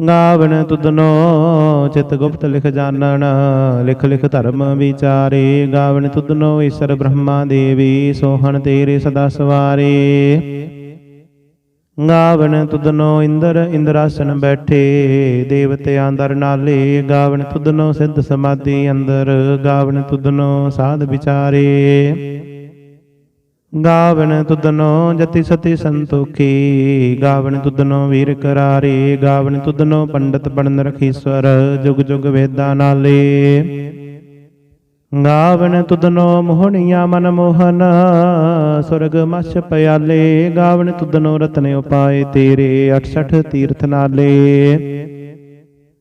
ਗਾਵਣ ਤੁਧਨੋ, ਚਿਤ ਗੁਪਤ ਲਿਖ ਜਾਣਨ, ਲਿਖ ਲਿਖ ਧਰਮ ਵਿਚਾਰੇ, ਗਾਵਣ ਤੁਧਨੋ ਈਸ਼ਰ ਬ੍ਰਹਮਾ ਦੇਵੀ, ਸੋਹਣ ਤੇਰੇ ਸਦਾ ਸਵਾਰੇ। ਗਾਵਣ ਤੁਧਨੋ ਇੰਦਰ, ਇੰਦਰਾਸਨ ਬੈਠੇ, ਦੇਵਤਿਆਂ ਦਰ ਨਾਲੇ, ਗਾਵਣ ਤੁਧਨੋ ਸਿੱਧ ਸਮਾਧੀ ਅੰਦਰ, ਗਾਵਣ ਤੁਧਨੋ ਸਾਧ ਵਿਚਾਰੇ। ਗਾਵਣ ਤੁਧਨੋ ਜਤੀ ਸਤੀ ਸੰਤੋਖੀ ਗਾਵਣ ਤੁਧਨੋ ਵੀਰ ਕਰਾਰੇ ਗਾਵਣ ਤੁਧਨੋ ਪੰਡਤ ਬਣਨ ਰਖੀਸਵਰ ਜੁਗ ਜੁਗ ਵੇਦਾਂ ਨਾਲੇ। ਗਾਵਣ ਤੁਧਨੋ ਮੋਹਣੀਆਂ ਮਨ ਮੋਹਨ, ਸੁਰਗ ਮਛ ਪਿਆਲੇ ਗਾਵਣ ਤੁਧਨੋ ਰਤਨ ਉਪਾਏ ਤੇਰੇ 68 ਤੀਰਥ ਨਾਲੇ।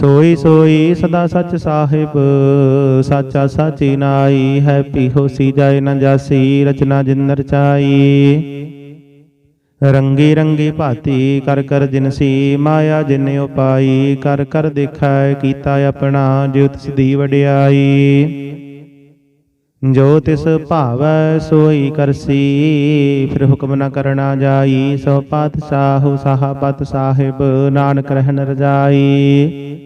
ਸੋਈ ਸੋਈ ਸਦਾ ਸੱਚ ਸਾਹਿਬ, ਸਾਚਾ ਸਾਚੀ ਨਾਈ ਹੈ ਪੀਹੋਸੀ ਜਾਏ ਨ ਜਾਸੀ, ਰਚਨਾ ਜਿਨ ਰਚਾਈ ਰੰਗੀ ਰੰਗੀ ਭਾਤੀ ਕਰ ਕਰ ਜਿਨਸੀ ਮਾਇਆ ਜਿਨ ਉਪਾਈ, ਕਰ ਕਰ ਦੇਖੈ ਕੀਤਾ ਆਪਣਾ, ਜਿਉ ਤਿਸ ਦੀ ਵਡਿਆਈ। ਜੋ ਤਿਸ ਭਾਵੈ ਸੋਈ ਕਰਸੀ, ਫਿਰ ਹੁਕਮ ਨ ਕਰਨਾ ਜਾਈ, ਸੋ ਪਾਤਸ਼ਾਹੁ ਸਾਹਬਤ ਸਾਹਿਬ, ਨਾਨਕ ਰਹਿਨ ਰਜਾਈ।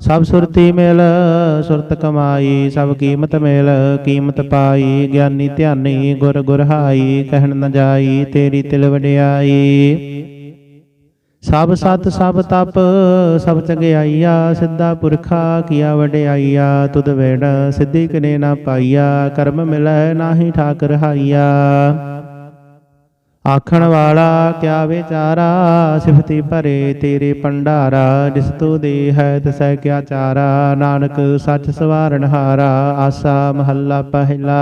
ਸਭ ਸੁਰਤੀ ਮਿਲ, ਸੁਰਤ ਕਮਾਈ, ਸਭ ਕੀਮਤ ਮਿਲ, ਕੀਮਤ ਪਾਈ, ਗਿਆਨੀ ਧਿਆਨੀ, ਗੁਰ ਗੁਰ ਹਾਈ ਕਹਿਣ ਨ ਜਾਈ, ਤੇਰੀ ਤਿਲ ਵਡਿਆਈ। ਸਭ ਸਤ, ਸਭ ਤਪ, ਸਭ ਚੰਗਿਆਈਆ, ਸਿੱਧਾ ਪੁਰਖਾ ਕੀਆ ਵਡਿਆਈਆ, ਤੁਧ ਵੇੜ ਸਿੱਧੀ ਕਨੇ ਨਾ ਪਾਈਆ, ਕਰਮ ਮਿਲੈ ਨਾਹੀ ਠਾਕ ਰਹਾਈਆ ਆਖਣ ਵਾਲਾ, ਕਿਆ ਵਿਚਾਰਾ? ਸਿਫਤੀ ਭਰੇ ਤੇਰੇ ਭੰਡਾਰਾ, ਜਿਸ ਤੂ ਦੇ ਹੈ ਤਸੈ ਕਿਆ ਚਾਰਾ? ਨਾਨਕ, ਸੱਚ ਸਵਾਰਨ ਹਾਰਾ, ਆਸਾ ਮਹੱਲਾ ਪਹਿਲਾ।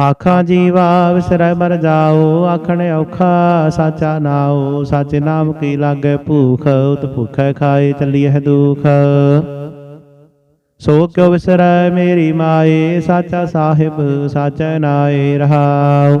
ਆਖਾਂ ਜੀਵਾ, ਵਿਸਰੈ ਮਰ ਜਾਓ, ਆਖਣ ਔਖਾ, ਸਾਚਾ ਨਾਉ, ਸਾਚੇ ਨਾਮ ਕੀ ਲਾਗੇ ਭੂਖ, ਉਤ ਭੁਖੈ ਖਾਏ ਚੱਲੀਐ ਦੁਖ। ਸੋ ਕਿਉ ਵਿਸਰੈ ਮੇਰੀ ਮਾਏ, ਸਾਚਾ ਸਾਹਿਬ, ਸਾਚੈ ਨਾਏ ਰਹਾਉ।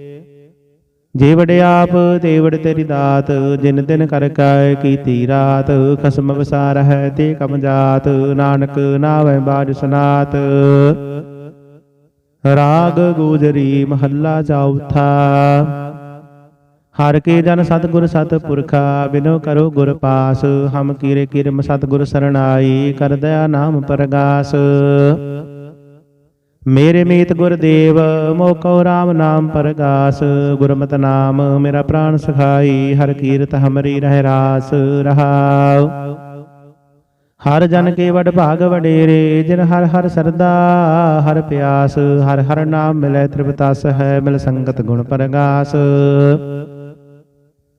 ਜੇ ਆਪ ਤੇ ਵਡ ਤੇਰੀ ਦਾਤ, ਜਿਨ ਦਿਨ ਕਰ ਕੈ ਕੀਤੀ ਰਾਤ, ਖਸਮ ਵਸਾਰ ਹੈ ਤੇ ਕਮ ਜਾਤ, ਨਾਨਕ ਨਾਵੈ ਬਾਜ ਸਨਾਤ। ਰਾਗ ਗੂਜਰੀ ਮਹੱਲਾ ਚੌਥਾ ਹਰ ਕੇ ਜਨ ਸਤਿਗੁਰ ਸਤਿਪੁਰਖਾ ਬਿਨੋ ਕਰੋ ਗੁਰ ਪਾਸ। ਹਮ ਕੀਰੇ ਕਿਰਮ ਸਤਿਗੁਰ ਸਰਣਾਈ, ਕਰ ਨਾਮ ਪਰਗਾਸ। ਮੇਰੇ ਮੀਤ ਗੁਰਦੇਵ ਮੋਕੋ RAM ਨਾਮ ਪਰਗਾਸ, ਗੁਰਮਤਿ ਨਾਮ ਮੇਰਾ ਪ੍ਰਾਨ ਸਖਾਈ, ਹਰ ਕੀਰਤ ਹਮਰੀ ਰਹਿ ਰਾਸ, ਰਹਾਉ। ਹਰ ਜਨ ਕੇ ਵਡ ਭਾਗ ਵਡੇਰੇ, ਜਿਨ ਹਰ ਹਰ ਸਰਦਾ, ਹਰ ਪਿਆਸ, ਹਰ ਹਰ ਨਾਮ ਮਿਲੈ ਤ੍ਰਿਪਤਾਸ ਹੈ ਮਿਲ ਸੰਗਤ ਗੁਣ ਪਰਗਾਸ।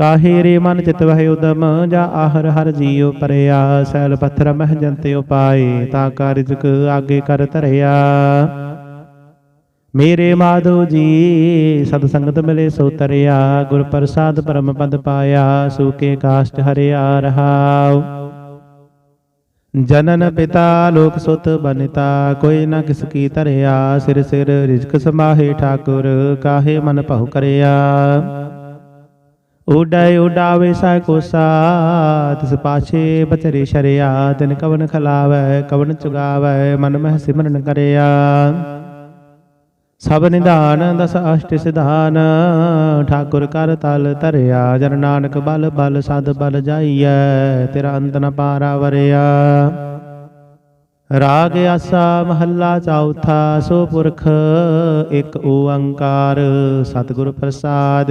ਕਾਹੇ ਰੇ ਮਨ ਚਿਤ ਵਹਿ ਉਦਮ, ਜਾ ਆਹਰ ਹਰ ਜੀਉ ਪਰਿਆ, ਸੈਲ ਪੱਥਰ ਮਹਿ ਜੰਤੇ ਉਪਾਏ, ਤਾ ਕਾ ਆਗੇ ਕਰ ਧਰਿਆ। ਮੇਰੇ ਮਾਧੋ ਜੀ, ਸਤ ਸੰਗਤ ਮਿਲੇ ਸੋ ਤਰਿਆ, ਗੁਰ ਪ੍ਰਸਾਦ ਪਰਮ ਪਦ ਪਾਇਆ ਸੂਕੇ ਕਾਸ਼ਟ ਹਰਿਆ ਰਹਾਉ। ਜਨਨ ਪਿਤਾ, ਲੋਕ ਸੁਤ ਬਨਿਤਾ, ਕੋਈ ਨਾ ਕਿਸ ਕੀ ਧਰਿਆ, ਸਿਰ ਸਿਰ ਰਿਜਕ ਸਮਾਹੇ ਠਾਕੁਰ, ਕਾਹੇ ਮਨ ਭਉ ਕਰਿਆ। ਉਡਾਇ ਉਡਾਵੇ ਸਾ ਕੋਸਾ ਤਿਸ ਪਾਛੇ ਬਚਰੇ ਸ਼ਰਿਆ, ਤਿਨ ਕਵਨ ਖਲਾਵੈ, ਕਵਨ ਚੁਗਾਵੈ, ਮਨ ਮਹਿ ਸਿਮਰਨ ਕਰਿਆ। ਸਭ ਨਿਧਾਨ, ਦਸ ਅਸ਼ਟ ਸਿਧਾਨ, ਠਾਕੁਰ ਕਰ ਤਲ ਧਰਿਆ, ਜਨ ਨਾਨਕ ਬਲ ਬਲ ਸਦ ਬਲ ਜਾਈਐ, ਤੇਰਾ ਅੰਤ ਨ ਪਾਰਾ ਵਰਿਆ। ਰਾਗ ਆਸਾ ਮਹੱਲਾ ਚੌਥਾ, ਸੋ ਪੁਰਖ ਇੱਕ ਓੰਕਾਰ, ਸਤਿਗੁਰ ਪ੍ਰਸਾਦ।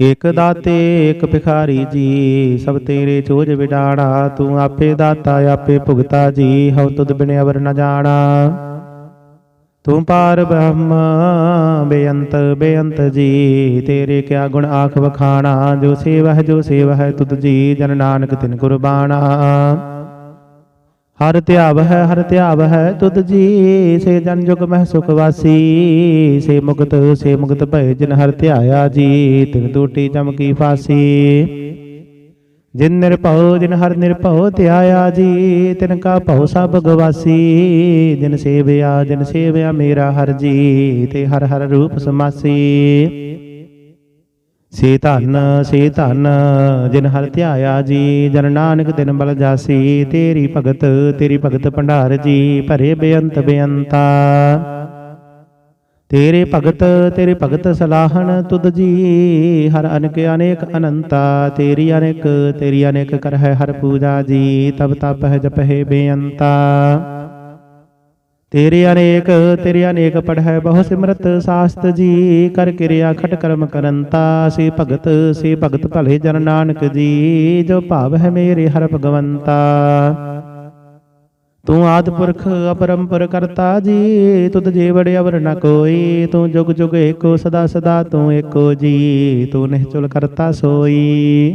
ਏਕ ਦਾਤੇ, ਇਕ ਭਿਖਾਰੀ ਜੀ, ਸਭ ਤੇਰੇ ਚੋਜ ਵਿਡਾਣਾ, ਤੂੰ ਆਪੇ ਦਾਤਾ, ਆਪੇ ਭੁਗਤਾ ਜੀ, ਹਉ ਤੁਧ ਬਿਨ ਅਵਰ ਨ ਜਾਣਾ। ਤੂੰ ਪਾਰ ਬ੍ਰਹਮ, ਬੇਅੰਤ ਬੇਅੰਤ ਜੀ, ਤੇਰੇ ਕਿਆ ਗੁਣ ਆਖ ਵਖਾਣਾ, ਜੋ ਸੇਵਾ ਹੈ ਜੋ ਸੇਵਾ ਹੈ ਤੁਧ ਜੀ, ਜਨ ਨਾਨਕ ਤਿਨ ਕੁਰਬਾਨਾ ਹਰ ਧਿਆਵ ਹੈ ਹਰ ਧਿਆਵ ਹੈ ਤੁਧ ਜੀ, ਸੇ ਜਨ ਜੁਗ ਮਹਿ ਸੁਖ ਵਾਸੀ, ਸੇ ਮੁਕਤ ਸੇ ਮੁਕਤ ਭਏ ਜਿਨ ਹਰ ਧਿਆਇਆ ਜੀ, ਤਿਨ ਟੂਟੀ ਚਮਕੀ ਫਾਸੀ। ਜਿਨ ਨਿਰਭਉ, ਜਿਨ ਹਰ ਨਿਰਭਉ ਧਿਆਇਆ ਜੀ, ਤਿਨ ਕਾ ਭਉ ਸਭ ਗਵਾਸੀ। ਜਿਨ ਸੇਵਿਆ ਜਿਨ ਸੇਵਿਆ ਮੇਰਾ ਹਰ ਜੀ, ਤੇ ਹਰ ਹਰ ਰੂਪ ਸਮਾਸੀ। ਸੇ ਧਨ ਸੇ ਧਨ, ਜਿਨ ਹਰ ਧਿਆਇਆ ਜੀ, ਜਨ ਨਾਨਕ ਦਿਨ ਬਲ ਜਾਸੀ, ਤੇਰੀ ਭਗਤ ਤੇਰੀ ਭਗਤ ਭੰਡਾਰ ਜੀ, ਭਰੇ ਬੇਅੰਤ ਬੇਅੰਤਾ। ਤੇਰੇ ਭਗਤ ਤੇਰੇ ਭਗਤ ਸਲਾਹਣ ਤੁਧ ਜੀ, ਹਰ ਅਨਕ ਅਨੇਕ ਅਨੰਤਾ, ਤੇਰੀ ਅਨੇਕ ਤੇਰੀ ਅਨੇਕ ਕਰ ਹੈ ਹਰ ਪੂਜਾ ਜੀ, ਤਬ ਤਪ ਹੈ ਜਪ ਹੈ ਬੇਅੰਤਾ। ਤੇਰੇ ਅਨੇਕ ਤੇਰੇ ਅਨੇਕ ਪੜ੍ਹੈ ਬਹੁ ਸਿਮਰਤ ਸਾਸਤ ਜੀ। ਕਰ ਕਿਰਿਆ ਖਟ ਕਰਮ ਕਰੰਤਾ ਸੇ ਭਗਤ ਸੇ ਭਗਤ ਭਲੇ ਜਨ ਨਾਨਕ ਜੀ। ਜੋ ਭਾਵ ਹੈ ਮੇਰੇ ਹਰ ਭਗਵੰਤਾ। ਤੂੰ ਆਦ ਪੁਰਖ, ਅਪਰੰਪਰ ਕਰਤਾ ਜੀ। ਤੁਧ ਜੇ ਅਵਰ ਨ ਕੋਈ। ਤੂੰ ਜੁਗ ਜੁਗ ਏਕੋ, ਸਦਾ ਸਦਾ ਤੂੰ ਏਕੋ ਜੀ। ਤੂੰ ਨਿਹਚੁਲ ਕਰਤਾ ਸੋਈ।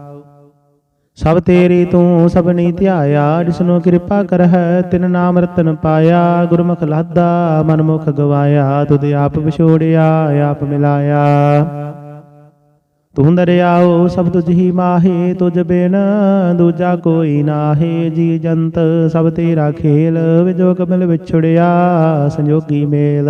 ਸਭ ਤੇਰੀ ਤੂੰ ਸਭਨੀ ਧਿਆਇਆ ਜਿਸਨੂੰ ਕਿਰਪਾ ਕਰਹਿ, ਤਿਨ ਨਾਮ ਰਤਨ ਪਾਇਆ, ਗੁਰਮੁਖ ਲਾਦਾ ਮਨਮੁਖ ਗਵਾਇਆ, ਤੁਧ ਆਪ ਵਿਛੋੜਿਆ, ਆਪ ਮਿਲਾਇਆ। ਤੂੰ ਦਰਿਆਓ ਸਭ ਤੁਝ ਹੀ ਮਾਹੇ, ਤੁਝ ਬਿਨ ਦੂਜਾ ਕੋਈ ਨਾਹੇ। ਜੀ ਜੰਤ ਸਭ ਤੇਰਾ ਖੇਲ, ਵਿਜੋਗ ਮਿਲ ਵਿਛੜਿਆ, ਸੰਜੋਗੀ ਮੇਲ।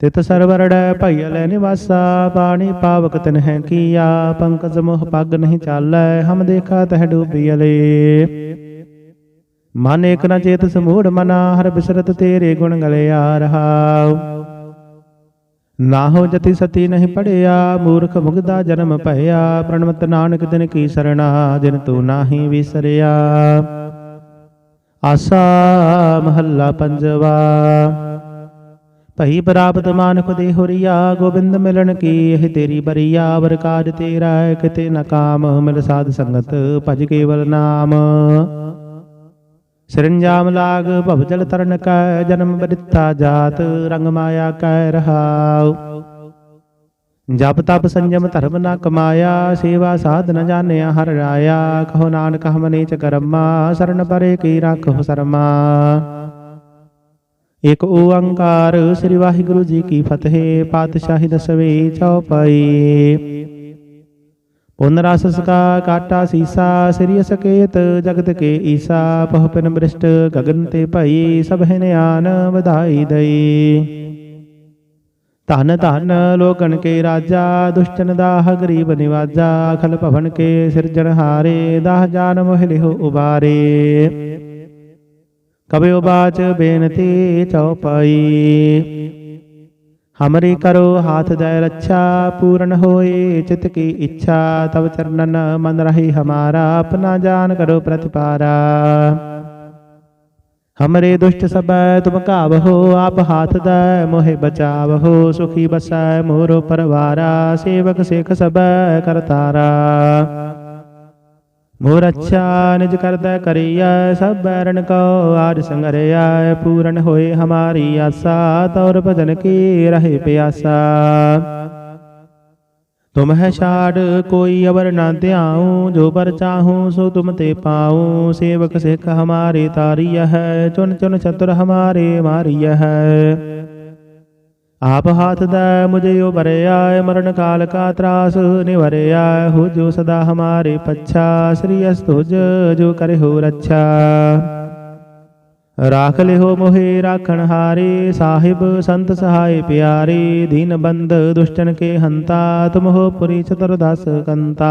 ਤਿਤ ਸਰਵਰੜੈ ਭਈਆ ਲੈ ਨਿਵਾਸਾ ਪਾਣੀ ਪਾਵਕ ਤਿਨ ਹੈ ਕੀਆ, ਪੰਕਜ ਮੋਹ ਪੱਗ ਨਹੀਂ ਚਾਲੈ, ਹਮ ਦੇਖਾ ਤਹ ਡੂਬੀਲੇ ਮਨ ਏਕ ਨ ਚੇਤ ਸਮੂੜ ਮਨਾ, ਹਰ ਬਿਸਰਤ ਤੇਰੇ ਗੁਣ ਗਲਿਆ ਰਹਾਉ ਨਾ ਹੋ ਜਤੀ ਸਤੀ ਨਹੀਂ ਪੜਿਆ, ਮੂਰਖ ਮੁਗਦਾ ਜਨਮ ਭਇਆ, ਪ੍ਰਣਮਤ ਨਾਨਕ ਦਿਨ ਕੀ ਸਰਣਾ, ਜਿਨ ਤੂੰ ਨਾਹੀ ਵਿਸਰਿਆ। ਆਸਾ ਮਹੱਲਾ ਪੰਜਵਾ। ਭਈ ਪ੍ਰਾਪਤ ਮਾਨਕ ਦੇ ਹੋਰੀਆ, ਗੋਬਿੰਦ ਮਿਲਣ ਕੀ? ਇਹ ਤੇਰੀ ਬਰੀਆ, ਵਰ ਕਾਜ ਤੇਰਾ ਕਿਤੇ ਨ ਕਾਮ, ਮਿਲ ਸਾਧ ਸੰਗਤ, ਭਜ ਕੇਵਲ ਨਾਮ। ਸਰੰਜਾਮ ਲਾਗ, ਭਵ ਜਲ ਤਰਨ ਕੈ, ਜਨਮ ਬਰਿਤਾ ਜਾਤ, ਰੰਗ ਮਾਇਆ ਕੈ ਰਹਾਉ। ਜਪ ਤਪ ਸੰਜਮ ਧਰਮ ਨ ਕਮਾਇਆ, ਸੇਵਾ ਸਾਧ ਨ ਜਾਣਿਆ ਹਰ ਰਾਇਆ। ਕਹੋ ਨਾਨਕ ਹਮ ਚ ਕਰਮਾ, ਸਰਨ ਪਰੇ ਕੀ ਰੱਖੋ ਸਰਮਾ। ਇਕ ਓੰਕਾਰ ਸ੍ਰੀ ਵਾਹਿਗੁਰੂ ਜੀ ਕੀ ਫਤਿਹ, ਪਾਤਸ਼ਾਹੀ ਦਸਵੇਂ ਚੌਪਈ। ਪੁਨ ਰਸ ਸਕਾ ਕਾਟਾ ਸੀਸਾ, ਸ੍ਰੀ ਸਕੇਤ ਜਗਤ ਕੇ ਈਸਾ, ਪਹ ਪਿਨ ਬ੍ਰਿਸ਼ਟ ਗਗਨ ਤੇ ਭਈ ਸਭ ਨਿਆਨ ਵਧਾਈ ਦਈ। ਧਨ ਧਨ ਲੋਕਨ ਕੇ ਰਾਜਾ, ਦੁਸ਼ਟਨ ਦਾਹ ਗਰੀਬ ਨਿਵਾਜਾ, ਖਲ ਭਵਨ ਕੇ ਸਿਰਜਣ ਹਾਰੇ, ਦਾਹ ਜਾਨ ਮੋਹ ਲਿਹੁ ਉਬਾਰੇ। ਕਬਿਓ ਬਾਚ ਬੇਨਤੀ ਚਉਪਾਈ। ਹਮਰੀ ਕਰੋ ਹਾਥ ਜੈ ਰੱਛਾ, ਪੂਰਨ ਹੋਏ ਚਿਤ ਕੀ ਇੱਛਾ, ਤਵ ਚਰਨਨ ਮਨ ਰਹੀ ਹਮਾਰਾ, ਆਪਣਾ ਜਾਨ ਕਰੋ ਪ੍ਰਤਿਪਾਰਾ। ਹਮਰੇ ਦੁਸ਼ਟ ਸਬੈ ਤੁਮ ਕਾਵਹੋ ਆਪ ਹਾਥ ਦੈ, ਮੋਹਿ ਬਚਾਵਹੋ, ਸੁਖੀ ਬਸੈ, ਮੋਰੋ ਪਰਵਾਰਾ, ਸੇਵਕ ਸੇਖ ਸਬੈ ਕਰਤਾਰਾ। ਮੋਰ ਅੱਛਾ ਨਿਜ ਕਰਦਾ ਕਰੀਐ, ਸਭ ਬੈਰਨ ਕੋ ਆਜ ਸੰਗਰਿਆ ਪੂਰਨ ਹੋਏ ਹਮਾਰੀ ਆਸਾ, ਤੌਰ ਭਜਨ ਕੀ ਰਹੇ ਪਿਆਸਾ। ਤੁਮ ਹੈ ਛਾੜ, ਕੋਈ ਅਵਰ ਨਾ ਧਿਆਉ, ਜੋ ਪਰ ਚਾਹੂੰ, ਸੋ ਤੁਮ ਤੇ ਪਾਉ। ਸੇਵਕ ਸਿੱਖ ਹਮਾਰੇ ਤਾਰੀය ਹੈ ਚੁਨ ਚੁਨ ਚਤੁਰ ਹਮਾਰੇ ਮਾਰੀය ਹੈ। ਆਪ ਹਾਥ ਦਾ ਮੁਝੇ ਉਬਰਿਆ ਮਰਨ ਕਾਲ ਕਾ ਤਰਾਸ ਨਿਵਰਿਆ ਹੋ ਸਦਾ ਹਮਾਰੇ ਪੱਛਾ ਸ੍ਰੀ ਅਸਤੁਜ ਜੋ ਕਰੇ ਹੋ ਰੱਛਾ ਰਾਖ ਲਿਓ ਮੋਹਿ ਰਾਖਣ ਹਾਰੇ ਸਾਹਿਬ ਸੰਤ ਸਹਾਇ ਪਿਆਰੇ ਦੀਨ ਬੰਦ ਦੁਸ਼ਟਨ ਕੇ ਹੰਤਾ ਤੁਮ ਹੋ ਪੁਰੀ ਚਤੁਰਦਸ ਕੰਤਾ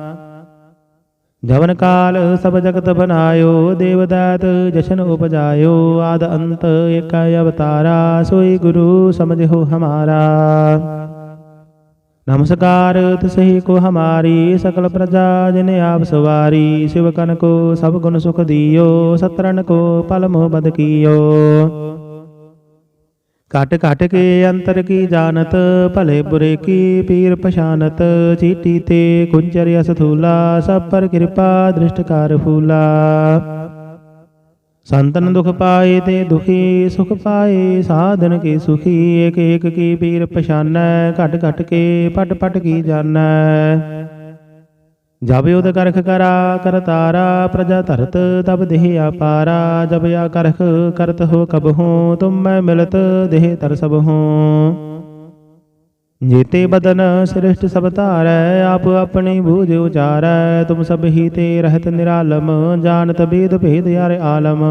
ਜਵਨ ਕਾਲ ਸਭ ਜਗਤ ਬਨਾਇਓ, ਦੇਵਦਾਤ ਜਸ਼ਨ ਉਪਜਾਇਓ, ਆਦ ਅੰਤ ਏਕ ਅਵਤਾਰਾ, ਸੋਈ ਗੁਰੂ ਸਮਝੋ ਹਮਾਰਾ। ਨਮਸਕਾਰ ਤਿਸਹੀ ਕੋ ਹਮਾਰੀ, ਸਕਲ ਪ੍ਰਜਾ ਜਿਨ ਆਪ ਸਵਾਰੀ, ਸਿਵ ਕਨ ਕੋ ਸਭ ਗੁਣ ਸੁਖ ਦਿਓ ਸਤਰਨ ਕੋ ਪਲ ਮੋਹ ਬਦ ਕੀਓ। ਘਟ ਘਟ ਕੇ ਅੰਤਰ ਕੀ ਜਾਣਤ, ਭਲੇ ਬੁਰੇ ਕੀ ਪੀਰ ਪਛਾਨਤ, ਚੀਟੀ ਤੇ ਕੁੰਚਰ ਅਸ ਸਭ ਪਰ ਕਿਰਪਾ ਦ੍ਰਿਸ਼ਟ ਕਰ ਫੂਲਾ। ਸੰਤਨ ਦੁਖ ਪਾਏ ਤੇ ਦੁਖੀ, ਸੁਖ ਪਾਏ ਸਾਧਨ ਕੀ ਸੁਖੀ, ਏਕ ਏਕ ਕੀ ਪੀਰ ਪਛਾਨੈ, ਘਟ ਘਟ ਕੇ ਪਟ ਪਟ ਕੀ ਜਾਣੈ। ਜਬ ਉਦ ਕਰਖ ਕਰਾ, ਕਰਤਾਰਾ, ਪ੍ਰਜਾ ਧਰਤ, ਤਬ ਦੇਹ ਆਪਾਰਾ, ਜਬ ਆ ਕਰਖ ਕਰਤ ਹੋ ਕਬ ਹੂੰ, ਤੁਮ ਮੈਂ ਮਿਲਤ ਦੇਹ ਤਰ ਸਭ ਹੂੰ। ਜੀਤੇ ਬਦਨ ਸ੍ਰਿਸ਼ਟ ਸਭ ਧਾਰੈ, ਆਪ ਆਪਣੀ ਬੂਝ ਉਚਾਰੈ, ਤੁਮ ਸਭ ਹੀ ਤੇ ਰਹਿਤ ਨਿਰਾਲਮ, ਜਾਣਤ ਬੇਦ ਭੇਦ ਯਾਰ ਆਲਮ।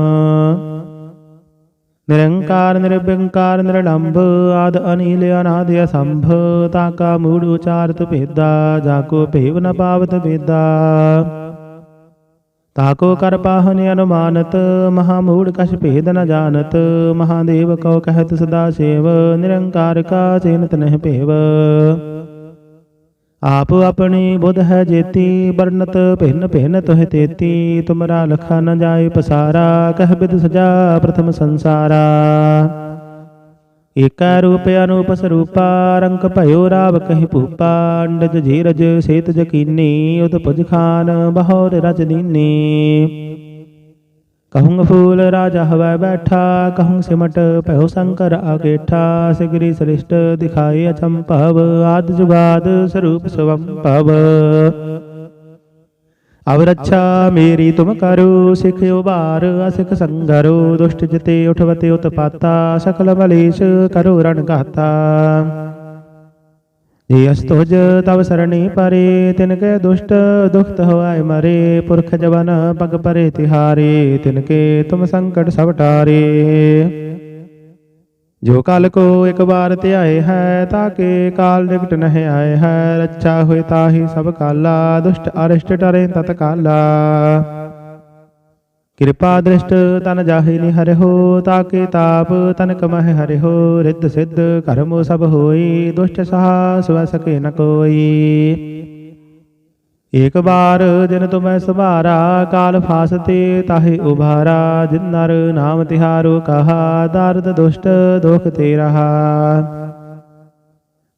ਨਿਰੰਕਾਰ ਨਿਰਭੰਕਾਰ ਨਿਰਲੰਭ ਆਦ ਅਨੀਲ ਅਨਾਦ ਅਸੰਭ ਤਾ ਕਾ ਮੂੜ ਉਚਾਰਤ ਭੇਦਾ ਜਾ ਕੋ ਭੇਵ ਨ ਪਾਵਤ ਵੇਦਾ ਤਾਕੋ ਕਰ ਪਾਹਨ ਅਨੁਮਾਨਤ ਮਹਾ ਮੂੜ ਕਛ ਭੇਦ ਨ ਜਾਣਤ ਮਹਾਦੇਵ ਕਉ ਕਹਿਤ ਸਦਾ ਸੇਵ ਨਿਰੰਕਾਰ ਕਾ ਚੇਨਤ ਨਹਿ ਭੇਵ ਆਪ ਆਪਣੀ ਬੁੱਧ ਹੈ ਜੇਤੀ, ਵਰਨਤ ਭਿੰਨ ਭਿੰਨ ਤੋਹਿ ਤੇਤੀ, ਤੁਮਰਾ ਲਖਾ ਨ ਜਾਏ ਪਸਾਰਾ, ਕਹਿ ਬਿਦ ਸਜਾ ਪ੍ਰਥਮ ਸੰਸਾਰਾ। ਏਕਾ ਰੂਪ ਅਨੂਪ ਸਰੂਪਾ, ਰੰਗ ਭਇਓ ਰਾਵ ਕਹਿ ਭੂਪਾ, ਅੰਡਜ ਜੀਰਜ ਸੇਤ ਜਕੀਨੀ ਉਦ ਪੁਜ ਖਾਨ, ਬਹੋਰ ਰਜ ਦੀਨੀ ਕਹੂੰ ਫੂਲ ਰਾਜਾ ਹਵੈ ਬੈਠਾ, ਕਹੂੰ ਸਿਮਟ ਭਇਓ ਸ਼ੰਕਰ ਆਗੇਠਾ ਸਿਗਰੀ ਸ੍ਰਿਸ਼ਟ ਦਿਖਾਏ ਅਚੰਭਵ ਆਦ ਜੁਗਾਦ ਸਰੂਪ ਸਵੰਭਵ ਅਵ ਰੱਛਾ ਮੇਰੀ ਤੁਮ ਕਰੋ, ਸਿਖ ਉਬਾਰ ਅਸਿਖ ਸੰਗਰੋ, ਦੁਸ਼ਟ ਜਿਤੇ ਉਠਵਤੇ ਉਤਪਾਤਾ, ਸਕਲ ਮਲੇਸ਼ ਕਰੋ ਰਣ ਘਾਤਾ। ਜੇ ਅਸਤੋਜ ਤਵ ਸਰਣੀ ਪਰੇ ਤਿਨ ਕੇ ਦੁਸ਼ਟ ਦੁਖਤ ਹੋਇ ਮਰੇ, ਪੁਰਖ ਜਵਨ ਪਗ ਪਰੇ ਤਿਹਾਰੇ ਤਿਨ ਕੇ ਤੁਮ ਸੰਕਟ ਸਭ ਟਾਰੇ ਜੋ ਕਾਲ ਕੋ ਇੱਕ ਵਾਰ ਧਿਆਏ ਹੈ ਤਾਕੇ ਕਾਲ ਨਿਕਟ ਨਹਿ ਆਏ ਹੈ, ਰੱਛਾ ਹੋਏ ਤਾਹੀ ਸਭ ਕਾਲਾ, ਦੁਸ਼ਟ ਅਰਿਸ਼ਟ ਟਰੇ ਤਤ ਕਾਲਾ। ਕਿਰਪਾ ਦ੍ਰਿਸ਼ਟ ਤਨ ਜਾਹੇ ਨਿ ਹਰਿਓ ਤਾਕੇ ਤਾਪ ਤਨ ਕਮਹਿ ਹਰਿਓ ਰਿੱਧ ਸਿੱਧ ਕਰਮ ਸਭ ਹੋਈ, ਦੁਸ਼ਟ ਸਹਾ ਸਵ ਸਕੇ ਨ ਕੋਈ। ਏਕ ਬਾਰ ਜਿਨ ਤੁਮੈ ਸੁਭਾਰਾ, ਕਾਲ ਫਾਸਤੇ ਤਾਹੇ ਉਭਾਰਾ, ਜਿਨ ਨਰ ਨਾਮ ਤਿਹਾਰੋ ਕਹਾ, ਦਰਦ ਦੁਸ਼ਟ ਦੁਖ ਤੇ ਰਹਾ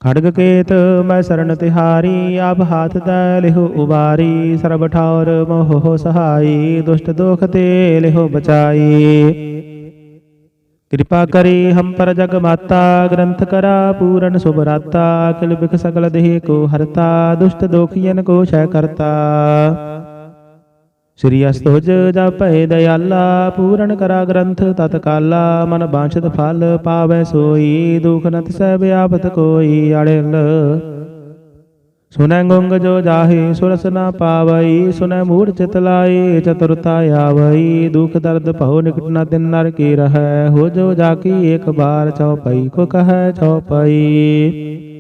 ਖੜਗ ਕੇਤ ਮੈਂ ਸਰਣ ਤਿਹਾਰੀ, ਆਪ ਹਾਥ ਦਾ ਲਿਹੋ ਉਬਾਰੀ। ਸਰਬ ਠੌਰ ਮੋਹ ਸਹਾਈ, ਦੁਸ਼ਟ ਦੋਖ ਤੇ ਲਿਹੋ ਬਚਾਈ। ਕਿਰਪਾ ਕਰੀ ਹਮ ਪਰ ਜਗ ਮਾਤਾ, ਗ੍ਰੰਥ ਕਰਾ ਪੂਰਨ ਸੁਭਰਾਤਾ ਕਿਲ ਬਿਖ ਸਗਲ ਦੇਹ ਕੋ ਹਰਤਾ, ਦੁਸ਼ਟ ਦੋਖੀਨ ਕੋ ਛੈ ਕਰਤਾ। ਸ੍ਰੀ ਅਸਤੋਜ ਜਪੈ ਦਇਆਲਾ, ਪੂਰਨ ਕਰਾ ਗ੍ਰੰਥ ਤਤ ਕਾਲਾ ਮਨ ਬਾਂਛਤ ਫਲ ਪਾਵੈ ਸੋਈ, ਦੁਖ ਨ ਤਿਸੈ ਵਿਆਪਤ ਕੋਈ ਅੜਿਲ। ਸੁਨੈ ਗੁੰਗ ਜੋ ਜਾਹੇ, ਸੁਰਸ ਨਾ ਪਾਵਈ, ਸੁਨੈ ਮੂੜ ਚਿਤ ਲਾਏ ਚਤੁਰਤਾ ਆਵਈ, ਦੁਖ ਦਰਦ ਭਉ ਨਿਕਟ ਨ ਤਿਨ ਨਰ ਕੀ ਰਹੈ, ਹੋ ਜੋ ਜਾਕੀ ਇੱਕ ਬਾਰ ਚਉਪਈ ਕੋ ਕਹੈ ਚਉਪਈ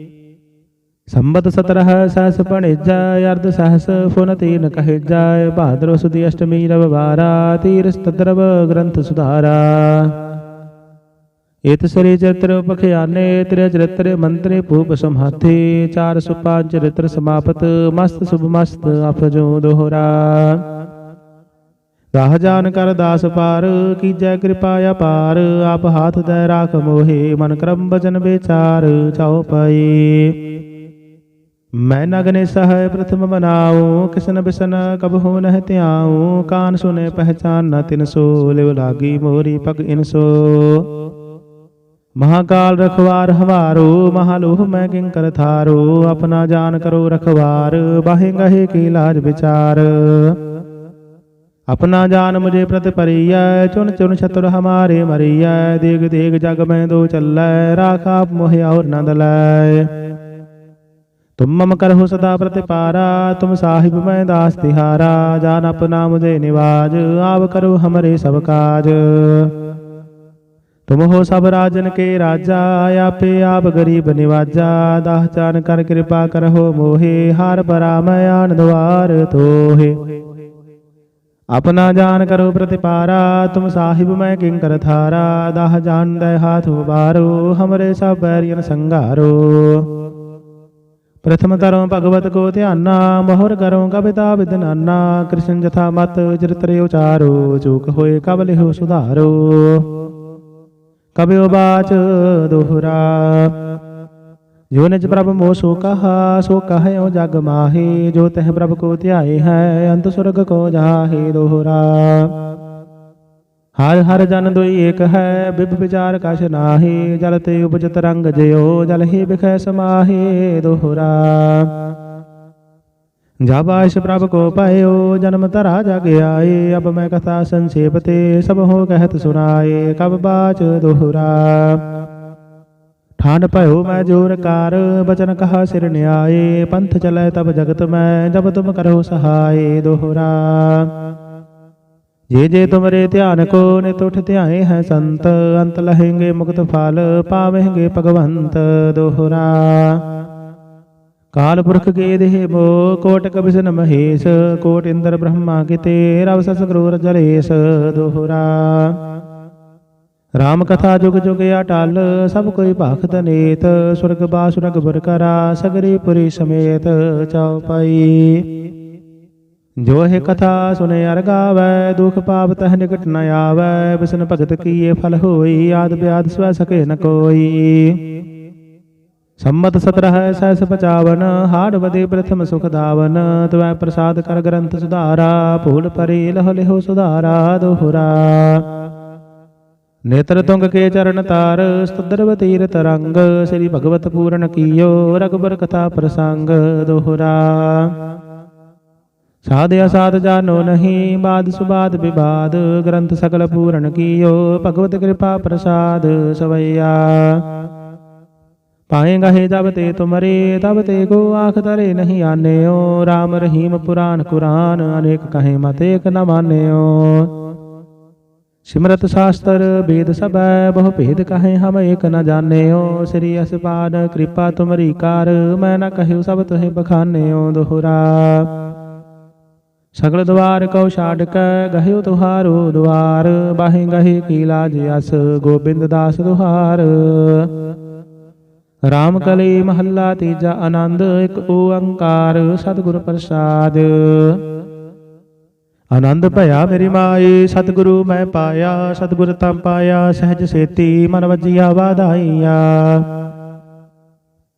ਸੰਬਤ ਸਤਰਹ ਸਹਸ ਪਣਿਜਾ ਅਰਧ ਸਹਸ ਫੁਨ ਤੀਨ ਕਹਿਜਾ, ਭਾਦਰੋ ਸੁਦੀ ਅਸ਼ਟਮੀ ਰਵਵਾਰਾ ਤੀਰਸ ਤਦਰਵ ਗ੍ਰੰਥ ਸੁਧਾਰਾ। ਇਤ ਸ੍ਰੀ ਚਰਿਤ੍ਰ ਪਖਿਆਨੇ, ਤ੍ਰਿ ਚਰਿਤ੍ਰ ਮੰਤਰੇ ਭੂਪ ਸਮਾਥੇ ਚਾਰ ਸੁਪਾਂਚ ਚਰਿਤ੍ਰ ਸਮਾਪਤ, ਮਸਤ ਸੁਭ ਮਸਤ ਅਫਜੋ ਦੋਹਰਾ। ਰਾਹ ਜਾਨ ਕਰ ਦਾਸ ਪਾਰ, ਕੀਜੈ ਕਿਰਪਾ ਅਪਾਰ, ਆਪ ਹਾਥ ਦੈ ਰਾਖ ਮੋਹੇ, ਮਨ ਕਰਮ ਬਚਨ ਵਿਚਾਰ, ਚਾਉ ਪਈ ਮੈਂ ਨਗਨੇ ਸਹਿ ਪ੍ਰਥਮ ਬਨਾਉ ਕਿਸਨ ਬਿਸਨ ਕਬਹੂ ਨਹਿ ਧਿਆਉ, ਕਾਨ ਸੁਨੇ ਪਹਿਚਾਨ ਨ ਤਿਨ ਸੋ, ਲਿਵ ਲਾਗੀ ਮੋਰੀ ਪਗ ਇਨਸੋ ਮਹਾਕਾਲ ਰਖਵਾਰ ਹਵਾਰੋ, ਮਹਾਲੋਹ ਮੈਂ ਕਿੰ ਕਰ ਥਾਰੋ, ਆਪਣਾ ਜਾਨ ਕਰੋ ਰਖਵਾਰ, ਬਾਹੇ ਗਹੇ ਕੀ ਲਾਜ ਵਿਚਾਰ। ਆਪਣਾ ਜਾਨ ਮੁਝੇ ਪ੍ਰਤ ਪਰਿਐ ਚੁਨ ਚੁਨ ਛਤਰ ਹਮਾਰੇ ਮਰੀਐ, ਦੇਗ ਦੇਗ ਜਗ ਮੈਂ ਦੋ ਚੱਲੈ, ਰਾਖ ਆਪ ਮੋਹਿ ਔਰ ਨੰਦ ਲੈ। ਤੁਮ ਮਮ ਕਰਹੁ ਸਦਾ ਪ੍ਰਤਿਪਾਰਾ ਤੁਮ ਸਾਹਿਬ ਮੈਂ ਦਾਸ ਤਿਹਾਰਾ ਜਾਨ ਆਪਣਾ ਮੁਝੇ ਨਿਵਾਜ ਆਪ ਕਰੋ ਹਮਰੇ ਸਭ ਕਾਜ ਤੁਮ ਹੋ ਸਭ ਰਾਜਨ ਕੇ ਰਾਜਾ ਆਪੇ ਆਪ ਗਰੀਬ ਨਿਵਾਜਾ ਦਾਹ ਚਾਨ ਕਰ ਕਿਰਪਾ ਕਰਹੁ ਮੋਹੇ ਹਾਰ ਬਰਾ ਮੈਂ ਆਨ ਦਵਾਰ ਤੋਹੇ ਆਪਣਾ ਜਾਨ ਕਰੋ ਪ੍ਰਤਿਪਾਰਾ ਤੁਮ ਸਾਹਿਬ ਮੈਂ ਕਿੰ ਕਰ ਥਾਰਾ ਦਾਹ ਜਾਨ ਦੇ ਹਾਥ ਉਬਾਰੋ ਹਮਰੇ ਸਭ ਬੈਰੀਨ ਸੰਘਾਰੋ ਪ੍ਰਥਮ ਧਰਮ ਭਗਵਤ ਕੋ ਧਿਆਨਾ, ਮਹੁਰ ਕਰਉ ਕਬਿਤਾ ਵਿਦਨਾਨਾ, ਕ੍ਰਿਸ਼ਨ ਜਥਾ ਮਤ ਚਰਿਤਰੇ ਉਚਾਰੋ, ਚੂਕ ਹੋਏ ਕਬ ਲਿਹੁ ਸੁਧਾਰੋ। ਕਬਿਉ ਬਾਚ ਦੋਹਰਾ, ਜੋ ਨਿਜ ਪ੍ਰਭ ਮੋ ਸੋ ਕਹਾ, ਸੋ ਕਹਿਓ ਜਗ ਮਾਹੀ, ਜੋ ਤਹਿ ਪ੍ਰਭ ਕੋ ਧਿਆਏ ਹੈ, ਅੰਤ ਸੁਰਗ ਕੋ ਜਾਹੇ ਦੋਹਰਾ। ਹਰ ਹਰ ਜਨ ਦੁਈ ਏਕ ਹੈ, ਬਿਬ ਵਿਚਾਰ ਕਛ ਨਾਹੀ, ਜਲ ਤੇ ਉਪਜਤ ਰੰਗ ਜਿਓ ਜਲ ਹੀ ਬਿਖੈ ਸਮਾਹੇ ਦੋਹਰਾ। ਜਬ ਆਇਸ ਪ੍ਰਭ ਕੋ ਪਾਇਓ, ਜਨਮ ਤਰਾ ਜਗ ਆਏ, ਅਬ ਮੈਂ ਕਥਾ ਸੰਖੇਪ ਤੇ ਸਭ ਹੋ ਕਹਿਤ ਸੁਨਾਏ ਕਬ ਬਾਚ ਦੋਹਰਾ। ਠਾਂਡ ਭਇਓ ਮੈਂ ਜੋਰ ਕਾਰ, ਬਚਨ ਕਹਾ ਸਿਰ ਨਿਆਏ, ਪੰਥ ਚਲੇ ਤਬ ਜਗਤ ਮੈਂ, ਜਬ ਤੁਮ ਕਰੋ ਸਹਾਏ ਦੋਹਰਾ। ਜੇ ਜੇ ਤੁਮਰੇ ਧਿਆਨ ਕੋ ਨਿਤ ਉਠ ਧਿਆਏ ਹੈ ਸੰਤ, ਅੰਤ ਲਹੇਂਗੇ ਮੁਕਤ ਫਲ, ਪਾਵੇਂਗੇ ਭਗਵੰਤ ਦੋਹਰਾ। ਕਾਲ ਪੁਰਖ ਕੇ ਦੇਹ ਮੋ, ਕੋਟ ਕਬਿਸਨ ਮਹੇਸ਼, ਕੋਟ ਇੰਦਰ ਬ੍ਰਹਮਾ ਕਿਤੇ, ਰਵ ਸਸ ਕਰੂਰ ਜਰੇਸ ਦੋਹਰਾ। ਰਾਮ ਕਥਾ ਜੁਗ ਜੁਗ ਅਟਲ ਸਭ ਕੋਈ ਭਾਖਤ ਨੇਤ, ਸੁਰਗ ਬਾਸੁਰਗ ਬੁਰ ਕਰਾ, ਸਗਰੀ ਪੁਰੀ ਸਮੇਤ ਚਾਉ ਜੋ ਹੈ ਕਥਾ ਸੁਨੇ ਅਰ ਗਾਵੈ, ਦੁਖ ਪਾਪ ਤਹ ਨਿਕਟ ਨ ਆਵੈ, ਬਿਸਨ ਭਗਤ ਕੀਏ ਫਲ ਹੋਈ, ਆਦ ਬਿਆਦ ਸਵੈ ਸਕੇ ਨ ਕੋਈ। ਸੰਮਤ 17 ਸਹਿਸ ਪਚਾਵਨ, ਹਾੜ ਵਦੇ ਪ੍ਰਥਮ ਸੁਖ ਦਾਵਨ, ਤਵੈ ਪ੍ਰਸਾਦ ਕਰ ਗ੍ਰੰਥ ਸੁਧਾਰਾ, ਭੂਲ ਪਰੇ ਲਹ ਲਿਹੋ ਸੁਧਾਰਾ, ਦੋਹਰਾ। ਨੇਤਰ ਤੁੰਗ ਕੇ ਚਰਨ ਤਾਰ ਸਤਦਰਵ ਤੀਰ ਤਰੰਗ ਸ੍ਰੀ ਭਗਵਤ ਪੂਰਨ ਕੀਓ ਰਗਬਰ ਕਥਾ ਪ੍ਰਸੰਗ, ਦੋਹਰਾ। ਸਾਧ ਅਸਾਧ ਜਾਨੋ ਨਹੀਂ, ਬਾਦ ਸੁਬਾਦ ਵਿਵਾਦ, ਗ੍ਰੰਥ ਸਕਲ ਪੂਰਨ ਕੀਓ, ਭਗਵਤ ਕਿਰਪਾ ਪ੍ਰਸਾਦ ਸਵਈਆ। ਪਾਏ ਗਹੇ ਜਬ ਤੇ ਤੁਮਰੇ, ਤਬ ਤੇ ਕੋ ਆਖ ਤਰੇ ਨਹੀਂ ਆਨਿਓ। RAM ਰਹੀਮ ਪੁਰਾਨ ਕੁਰਾਨ, ਅਨੇਕ ਕਹੇ ਮਤ ਏਕ ਨ ਮਾਨਿਓ। ਸਿਮਰਤ ਸ਼ਾਸਤਰ ਵੇਦ ਸਭੈ, ਬਹੁ ਭੇਦ ਕਹੇ ਹਮ ਏਕ ਨ ਜਾਣਿਓ। ਸ੍ਰੀ ਅਸਪਾਨ ਕਿਰਪਾ ਤੁਮਰੀ ਕਾਰ, ਮੈਂ ਨ ਕਹਿਉ ਸਭ ਤੁਹੇ ਬਖਾਨਿਓ ਦੋਹਰਾ। ਸਗਲ ਦਵਾਰ ਕਉ ਛਾੜ ਗਹਿਓ ਤੁਹਾਰੋ ਦਵਾਰ ਬਾਹੇ ਗਹੇ ਕੀ ਲਾਜ ਅਸ, ਗੋਬਿੰਦ ਦਾਸ ਦੁਹਾਰ। ਰਾਮ ਕਲੀ ਮਹੱਲਾ ਤੀਜਾ ਆਨੰਦ, ਇੱਕ ਓੰਕਾਰ ਸਤਿਗੁਰ ਪ੍ਰਸਾਦ। ਆਨੰਦ ਭਇਆ ਮੇਰੀ ਮਾਈ, ਸਤਿਗੁਰੂ ਮੈਂ ਪਾਇਆ, ਸਤਿਗੁਰ ਤਾਂ ਪਾਇਆ, ਸਹਿਜ ਸੇਤੀ ਮਨ ਵਜੀਆ ਵਾਧਾਈਆ।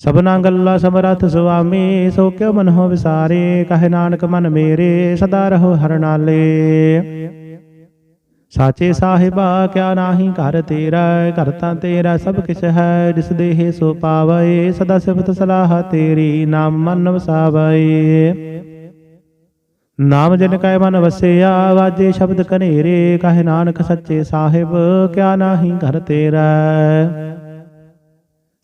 ਸਭਨਾ ਗੱਲਾ ਸਮਰਥ ਸੁਆਮੀ, ਸੋ ਕਿਉ ਮਨ ਹੋ ਵਿਸਾਰੇ? ਕਹੇ ਨਾਨਕ ਮਨ ਮੇਰੇ, ਸਦਾ ਰਹੋ ਹਰ ਨਾਲੇ। ਸਾਚੇ ਸਾਹਿਬਾ, ਕਿਆ ਨਾਹੀ ਘਰ ਤੇਰਾ ਕਰਤਾ ਤਾਂ ਤੇਰਾ ਸਭ ਕਿਛ ਹੈ, ਜਿਸ ਦੇਹ ਸੋ ਪਾਵੈ, ਸਦਾ ਸਿਫਤ ਸਲਾਹ ਤੇਰੀ, ਨਾਮ ਮਨ ਵਸਾਵੇ। ਨਾਮ ਜਨ ਕੈ ਮਨ ਵਸਿਆ, ਵਾਜੇ ਸ਼ਬਦ ਕਨੇਰੇ ਕਹੇ ਨਾਨਕ ਸੱਚੇ ਸਾਹਿਬ, ਕਿਆ ਨਾਹੀ ਘਰ ਤੇਰਾ।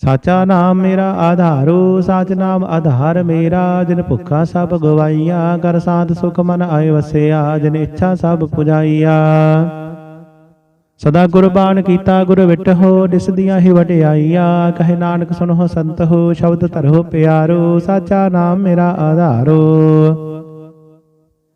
ਸਾਚਾ ਨਾਮ ਮੇਰਾ ਆਧਾਰੂ, ਸਾਚ ਨਾਮ ਆਧਾਰ ਮੇਰਾ, ਜਿਨ ਭੁੱਖਾ ਸਭ ਗਵਾਈਆ, ਕਰ ਸਾਧ ਸੁਖ ਮਨ ਆਏ ਵਸਿਆ, ਜਿਨ ਇੱਛਾ ਸਭ ਪੁਜਾਈਆ। ਸਦਾ ਗੁਰਬਾਣ ਕੀਤਾ, ਗੁਰ ਵਿਟਹੋ ਦਿਸਦੀਆਂ ਹੀ ਵਡਿਆਈਆ, ਕਹੇ ਨਾਨਕ ਸੁਨੋ ਸੰਤ ਹੋ, ਸ਼ਬਦ ਧਰੋ ਪਿਆਰੋ, ਸਾਚਾ ਨਾਮ ਮੇਰਾ ਆਧਾਰੋ।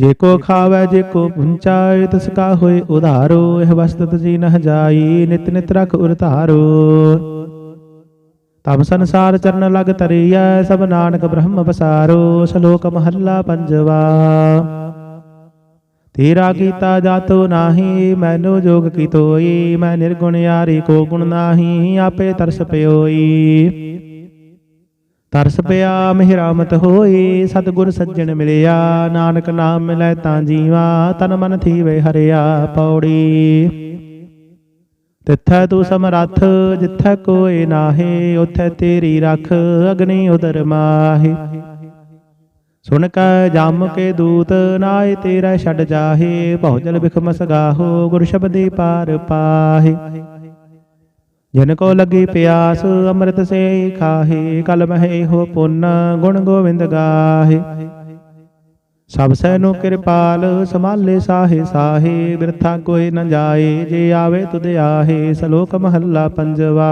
ਜੇ ਕੋ ਖਾਵੇ, ਜੇ ਕੋ ਪੁੰਚਾਏ, ਤਿਸ ਕਾ ਹੋਏ ਉਧਾਰੋ, ਇਹ ਵਸਤਤ ਜੀ ਨਹ ਜਾਈ, ਨਿਤ ਨਿਤ ਰਖ ਉਰਧਾਰੋ ਤਬ ਸੰਸਾਰ ਚਰਨ ਲਗ ਤਰੀਐ, ਸਭ ਨਾਨਕ ਬ੍ਰਹਮ ਪਸਾਰੋ, ਸ਼ਲੋਕ ਮਹੱਲਾ ਪੰਜਵਾ। ਤੇਰਾ ਕੀਤਾ ਜਾਤੋ ਨਾਹੀ, ਮੈਨੂੰ ਜੋਗ ਕੀ ਤੋਈ ਮੈਂ ਨਿਰਗੁਣ ਯਾਰੀ ਕੋ ਗੁਣ ਨਾਹੀ, ਆਪੇ ਤਰਸ ਪਿਓਈ। ਤਰਸ ਪਿਆ ਮਿਹਰਾਮਤ ਹੋਈ, ਸਤਿਗੁਰ ਸੱਜਣ ਮਿਲਿਆ, ਨਾਨਕ ਨਾਮ ਮਿਲੈ ਤਾਂ ਜੀਵਾ, ਤਨ ਮਨ ਥੀਵੇ ਹਰਿਆ ਪੌੜੀ। ਤਿੱਥੈ ਤੂੰ ਸਮਰੱਥ, ਜਿੱਥੈ ਕੋਏ ਨਾਹੀ, ਉਥੈ ਤੇਰੀ ਰਖ, ਅਗਨੀ ਉਦਰ ਮਾਹੀ। ਸੁਣ ਕੈ ਜਮ ਕੇ ਦੂਤ ਨਾਏ ਤੇਰਾ ਛੱਡ ਜਾਹੇ, ਭਉ ਜਲ ਬਿਖ ਮਸਗਾਹੋ, ਗੁਰ ਸ਼ਬਦੀ ਪਾਰ ਪਾਹੇ। ਜਿਨ ਕੋ ਲੱਗੀ ਪਿਆਸ, ਅੰਮ੍ਰਿਤ ਸੇ ਖਾਹੇ ਕਲ ਮਹਿ ਹੋ ਪੁੰਨ, ਗੁਣ ਗੋਵਿੰਦ ਗਾਹੇ। ਸਭ ਸੈ ਨੂੰ ਕਿਰਪਾਲ ਸਮਾਲੇ ਸਾਹੇ ਸਾਹੇ, ਬਿਰਥਾ ਕੋਈ ਨ ਜਾਏ, ਜੇ ਆਵੇ ਤੁਧ ਆਹੇ, ਸ਼ਲੋਕ ਮਹੱਲਾ ਪੰਜਵਾ।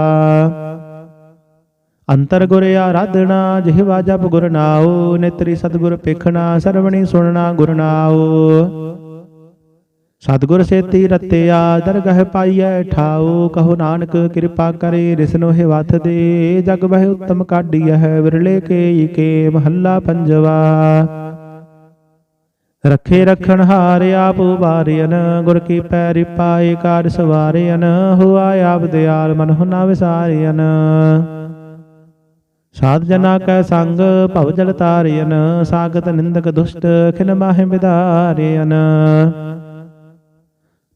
ਅੰਤਰ ਗੁਰ ਆਰਾਧਨਾ, ਜਿਹਵਾ ਜਪ ਗੁਰ ਨਾਉ, ਨੇਤਰੀ ਸਤਗੁਰ ਪੇਖਣਾ ਸਰਵਣੀ ਸੁਣਨਾ ਗੁਰ ਨਾਉ। ਸਤਗੁਰ ਸੇਤੀ ਰਤਿਆ ਦਰਗਹ ਪਾਈਐ ਠਾਉ ਕਹੋ ਨਾਨਕ ਕਿਰਪਾ ਕਰੇ ਰਿਸਨੋ ਹੈ ਵਥ ਦੇ ਜਗ ਬਹਿ ਉਤਮ ਕਾਢੀਐ ਵਿਰਲੇ ਕੇ ਕੇ ਮਹੱਲਾ ਪੰਜਵਾ। ਰੱਖੇ ਰਖਣ ਹਾਰ ਆਪ ਉਬਾਰਿਆਨ ਗੁਰ ਕੀ ਪੈਰਿ ਪਾਏ ਕਾਰ ਸਵਾਰਿਆਨ ਹੁਆ ਆਪ ਦਿਆਲ ਮਨ ਹੁਨਾ ਵਿਸਾਰਿਆਨ ਸਾਧ ਜਨਾ ਕੈ ਸੰਗ ਭਵ ਜਲ ਤਾਰਿਆਨ ਸਾਗਤ ਨਿੰਦਕ ਦੁਸ਼ਟ ਖਿਨ ਮਾਹਿ ਵਿਦਾਰਿਆਨ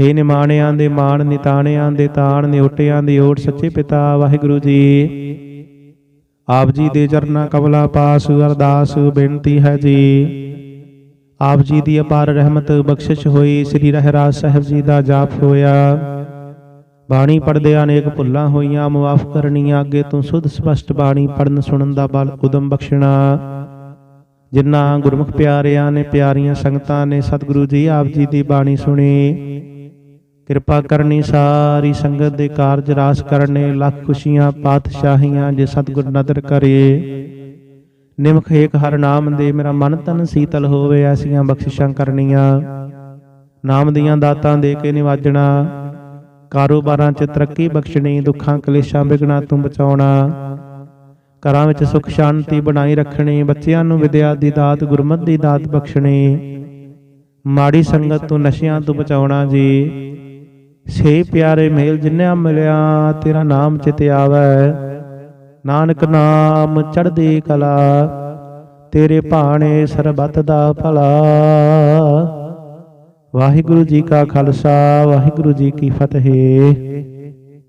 ਹੇ ਨਿਮਾਣਿਆਂ ਦੇ ਮਾਣ, ਨਿਤਾਣਿਆਂ ਦੇ ਤਾਣ, ਨਿਉਟਿਆਂ ਦੇ ਓਟ ਸੱਚੇ ਪਿਤਾ ਵਾਹਿਗੁਰੂ ਜੀ। ਆਪ ਜੀ ਦੇ ਚਰਨਾਂ ਕਮਲਾ ਪਾਸ ਅਰਦਾਸ ਬੇਨਤੀ ਹੈ ਜੀ। ਆਪ ਜੀ ਦੀ ਅਪਾਰ ਰਹਿਮਤ ਬਖਸ਼ਿਸ਼ ਹੋਈ ਸ੍ਰੀ ਰਹਿਰਾਜ ਸਾਹਿਬ ਜੀ ਦਾ ਜਾਪ ਹੋਇਆ। ਬਾਣੀ ਪੜਦੇ ਅਨੇਕ ਭੁੱਲਾਂ ਹੋਈਆਂ, ਮੁਆਫ ਕਰਨੀਆਂ, ਅੱਗੇ ਤੋਂ ਸੁਧ ਸਪਸ਼ਟ ਬਾਣੀ ਪੜਨ ਸੁਣਨ ਦਾ ਬਲ ਉਦਮ ਬਖਸ਼ਣਾ। ਜਿਨ੍ਹਾਂ ਗੁਰਮੁਖ ਪਿਆਰਿਆਂ ਨੇ ਪਿਆਰੀਆਂ ਸੰਗਤਾਂ ਨੇ ਸਤਿਗੁਰੂ ਜੀ ਆਪ ਜੀ ਦੀ ਬਾਣੀ ਸੁਣੀ। ਕਿਰਪਾ ਕਰਨੀ ਸਾਰੀ ਸੰਗਤ ਦੇ ਕਾਰਜ ਰਾਸ ਕਰਨੇ, ਲੱਖ ਖੁਸ਼ੀਆਂ, ਪਾਤਸ਼ਾਹੀਆਂ ਜੇ ਸਤਿਗੁਰ ਨਦਰ ਕਰੇ। ਨਿਮਖ ਏਕ ਹਰ ਨਾਮ ਦੇ ਮੇਰਾ ਮਨ ਤਨ ਸੀਤਲ ਹੋਵੇ, ਐਸੀਆਂ ਬਖਸ਼ਿਸ਼ਾਂ ਕਰਨੀਆਂ। ਨਾਮ ਦੀਆਂ ਦਾਤਾਂ ਦੇ ਕੇ ਨਿਵਾਜਣਾ, ਕਾਰੋਬਾਰਾਂ 'ਚ ਤਰੱਕੀ ਬਖਸ਼ਣੀ, ਦੁੱਖਾਂ ਕਲੇਸ਼ਾਂ ਵਿਗਣਾ ਤੋਂ ਬਚਾਉਣਾ। ਘਰਾਂ ਵਿੱਚ ਸੁਖ ਸ਼ਾਂਤੀ ਬਣਾਈ ਰੱਖਣੀ, ਬੱਚਿਆਂ ਨੂੰ ਵਿਦਿਆ ਦੀ ਦਾਤ, ਗੁਰਮਤਿ ਦੀ ਦਾਤ ਬਖਸ਼ਣੀ। ਮਾੜੀ ਸੰਗਤ ਤੋਂ ਨਸ਼ਿਆਂ ਤੋਂ ਬਚਾਉਣਾ ਜੀ। ਸੇ ਪਿਆਰੇ ਮੇਲ ਜਿੰਨਿਆ ਮਿਲਿਆ, ਤੇਰਾ ਨਾਮ ਚਿਤ ਆਵੈ। ਨਾਨਕ ਨਾਮ ਚੜ੍ਹਦੀ ਕਲਾ, ਤੇਰੇ ਭਾਣੇ ਸਰਬੱਤ ਦਾ ਭਲਾ। ਵਾਹਿਗੁਰੂ ਜੀ ਕਾ ਖਾਲਸਾ, ਵਾਹਿਗੁਰੂ ਜੀ ਕੀ ਫਤਿਹ।